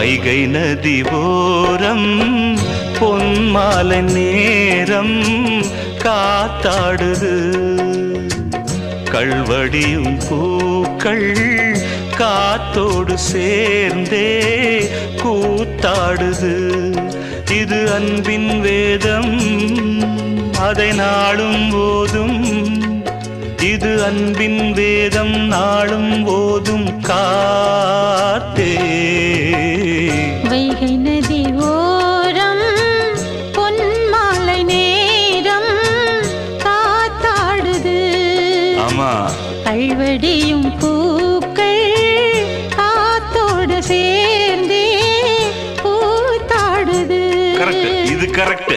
வைகை நதி ஓரம் பொன்மாலை நேரம் காத்தாடுது. கல்வடியும் பூக்கள் காத்தோடு சேர்ந்தே கூத்தாடுது. இது அன்பின் வேதம் அதை நாளும் போதும் இது அன்பின் வேதம் நாளும் போதும் கா தெரியுமா? அழ்வடியும் பூக்கள் காத்தோடு சேர்ந்தே பூத்தாடுது. கரெக்ட் இது கரெக்ட்